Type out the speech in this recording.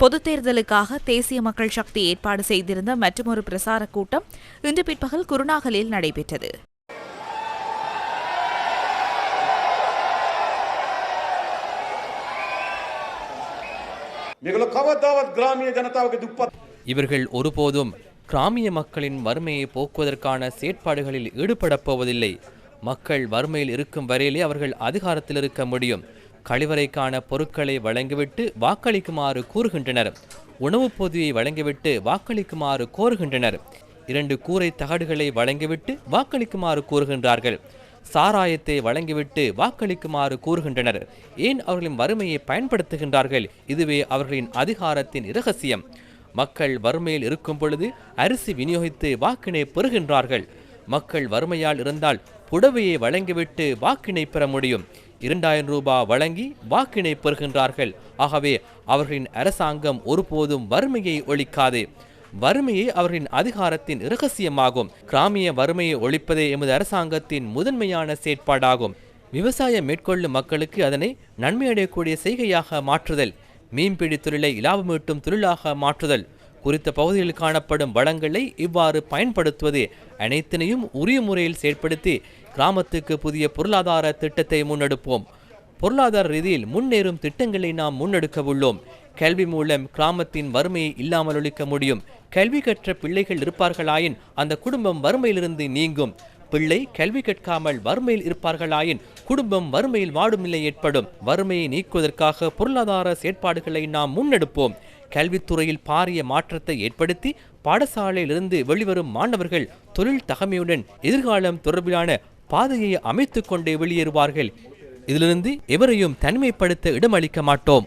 பொது தேர்தலுக்காக தேசிய மக்கள் சக்தி ஏற்பாடு செய்திருந்த மற்றொரு பிரசார கூட்டம் இன்று பிற்பகல் குருநாகலில் நடைபெற்றது. இவர்கள் ஒருபோதும் கிராமிய மக்களின் வறுமையை போக்குவதற்கான செயற்பாடுகளில் ஈடுபடப் போவதில்லை. மக்கள் வறுமையில் இருக்கும் வரையிலே அவர்கள் அதிகாரத்தில் இருக்க முடியும். கழிவறைக்கான பொருட்களை வழங்கிவிட்டு வாக்களிக்குமாறு கூறுகின்றனர். உணவுப் பொதியை வழங்கிவிட்டு வாக்களிக்குமாறு கோருகின்றனர். இரண்டு கூரை தகடுகளை வழங்கிவிட்டு வாக்களிக்குமாறு கூறுகின்றார்கள். சாராயத்தை வழங்கிவிட்டு வாக்களிக்குமாறு கூறுகின்றனர். ஏன் அவர்களின் வறுமையை பயன்படுத்துகின்றார்கள்? இதுவே அவர்களின் அதிகாரத்தின் இரகசியம். மக்கள் வறுமையில் இருக்கும் பொழுது அரிசி விநியோகித்து வாக்கினை பெறுகின்றார்கள். மக்கள் வறுமையால் இருந்தால் புடவையை வழங்கிவிட்டு வாக்கினை பெற முடியும். இரண்டாயிரம் ரூபாய் வழங்கி வாக்கினை பெறுகின்றார்கள். ஆகவே அவர்களின் அரசாங்கம் ஒருபோதும் வறுமையை ஒழிக்காது. வறுமையே அவர்களின் அதிகாரத்தின் இரகசியமாகும். கிராமிய வறுமையை ஒழிப்பதே எமது அரசாங்கத்தின் முதன்மையான செயற்பாடாகும். விவசாயம் மேற்கொள்ளும் மக்களுக்கு அதனை நன்மையடையக்கூடிய செய்கையாக மாற்றுதல். மீன்பிடி தொழிலை இலாபமீட்டும் தொழிலாக மாற்றுதல். குறித்த பகுதியில் காணப்படும் வளங்களை இவ்வாறு பயன்படுத்துவது அனைத்தினையும் உரிய முறையில் செயற்படுத்தி கிராமத்துக்கு புதிய பொருளாதார திட்டத்தை முன்னெடுப்போம். பொருளாதார ரீதியில் முன்னேறும் திட்டங்களை நாம் முன்னெடுக்க உள்ளோம். கல்வி மூலம் கிராமத்தின் வறுமையை இல்லாமல் ஒழிக்க முடியும். கல்வி கற்ற பிள்ளைகள் இருப்பார்களாயின் அந்த குடும்பம் வறுமையிலிருந்து நீங்கும். பிள்ளை கல்வி கற்காமல் வறுமையில் இருப்பார்களாயின் குடும்பம் வறுமையில் வாடும் நிலை ஏற்படும். வறுமையை நீக்குவதற்காக பொருளாதார செயற்பாடுகளை நாம் முன்னெடுப்போம். கல்வித்துறையில் பாரிய மாற்றத்தை ஏற்படுத்தி பாடசாலையிலிருந்து வெளிவரும் மாணவர்கள் தொழில் தகமையுடன் எதிர்காலம் தொடர்பிலான பாதையை அமைத்துக் கொண்டே வெளியேறுவார்கள். இதிலிருந்து எவரையும் தனிமைப்படுத்த இடமளிக்க மாட்டோம்.